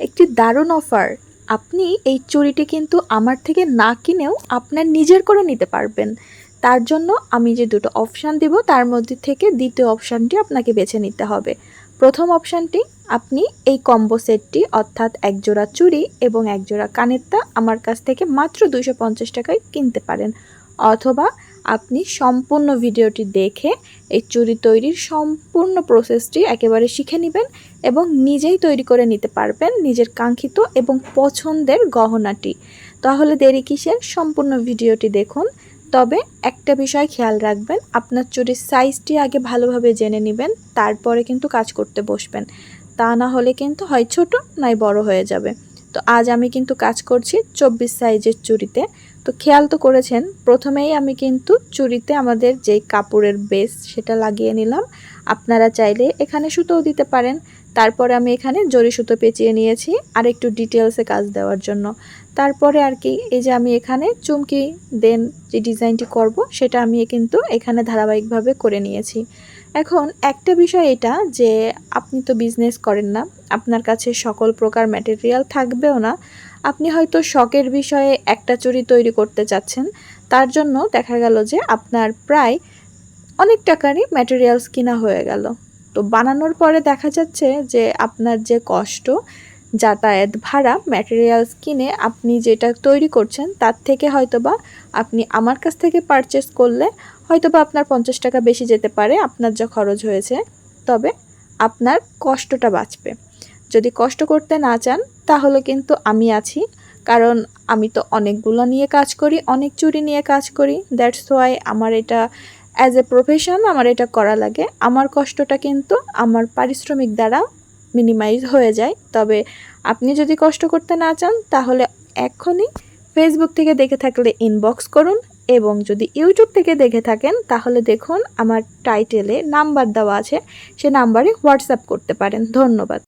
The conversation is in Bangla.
একটি দারুণ অফার আপনি এই চুড়িটি কিন্তু আমার থেকে না কিনেও আপনার নিজের করে নিতে পারবেন। তার জন্য আমি যে দুটো অপশান দিব, তার মধ্যে থেকে দ্বিতীয় অপশানটি আপনাকে বেছে নিতে হবে। প্রথম অপশানটি আপনি এই কম্বো সেটটি অর্থাৎ একজোড়া চুড়ি এবং একজোড়া কানেরটা আমার কাছ থেকে মাত্র পঞ্চাশ টাকায় কিনতে পারেন। অথবা আপনি সম্পূর্ণ ভিডিওটি দেখে এই চুড়ি তৈরির সম্পূর্ণ প্রসেসটি একেবারে শিখে নেবেন এবং নিজেই তৈরি করে নিতে পারবেন নিজের কাঙ্ক্ষিত এবং পছন্দের গহনাটি। তাহলে দেরি কিসের? সম্পূর্ণ ভিডিওটি দেখুন। তবে একটা বিষয় খেয়াল রাখবেন, আপনার চুরির সাইজটি আগে ভালোভাবে জেনে নেবেন, তারপরে কিন্তু কাজ করতে বসবেন। তা না হলে কিন্তু হয় ছোট নয় বড় হয়ে যাবে। তো আজ আমি কিন্তু কাজ করছি চব্বিশ সাইজের চুড়িতে তো খেয়াল তো করেছেন, প্রথমেই আমি কিন্তু চুরিতে আমাদের যেই কাপড়ের বেস সেটা লাগিয়ে নিলাম। আপনারা চাইলে এখানে সুতোও দিতে পারেন। তারপরে আমি এখানে জরি সুতো পেঁচিয়ে নিয়েছি আর একটু ডিটেলসে কাজ দেওয়ার জন্য। তারপরে আর কি, এই যে আমি এখানে চুমকি দেন যে ডিজাইনটি করব, সেটা আমি কিন্তু এখানে ধারাবাহিকভাবে করে নিয়েছি। এখন একটা বিষয় এটা যে, আপনি তো বিজনেস করেন না, আপনার কাছে সকল প্রকার ম্যাটেরিয়াল থাকবেও না। আপনি হয়তো শখের বিষয়ে একটা চুরি তৈরি করতে চাচ্ছেন, তার জন্য দেখা গেল যে আপনার প্রায় অনেক টাকারই ম্যাটেরিয়ালস কিনা হয়ে গেল। তো বানানোর পরে দেখা যাচ্ছে যে আপনার যে কষ্ট, যাতায়াত ভাড়া ম্যাটেরিয়ালস কিনে আপনি যেটা তৈরি করছেন, তার থেকে হয়তোবা আপনি আমার কাছ থেকে পারচেস করলে হয়তোবা আপনার পঞ্চাশ টাকা বেশি যেতে পারে, আপনার যা খরচ হয়েছে, তবে আপনার কষ্টটা বাঁচবে। যদি কষ্ট করতে না চান, তাহলে কিন্তু আমি আছি। কারণ আমি তো অনেকগুলো নিয়ে কাজ করি, অনেক চুরি নিয়ে কাজ করি। দ্যাটস ওয়াই আমার এটা অ্যাজ এ প্রফেশন আমার এটা করা লাগে। আমার কষ্টটা কিন্তু আমার পারিশ্রমিক দ্বারা মিনিমাইজ হয়ে যায়। তবে আপনি যদি কষ্ট করতে না চান, তাহলে এখনই ফেসবুক থেকে দেখে থাকলে ইনবক্স করুন এবং যদি ইউটিউব থেকে দেখে থাকেন, তাহলে দেখুন আমার টাইটেলে নাম্বার দেওয়া আছে। সে নাম্বারে হোয়াটসঅ্যাপ করতে পারেন। ধন্যবাদ।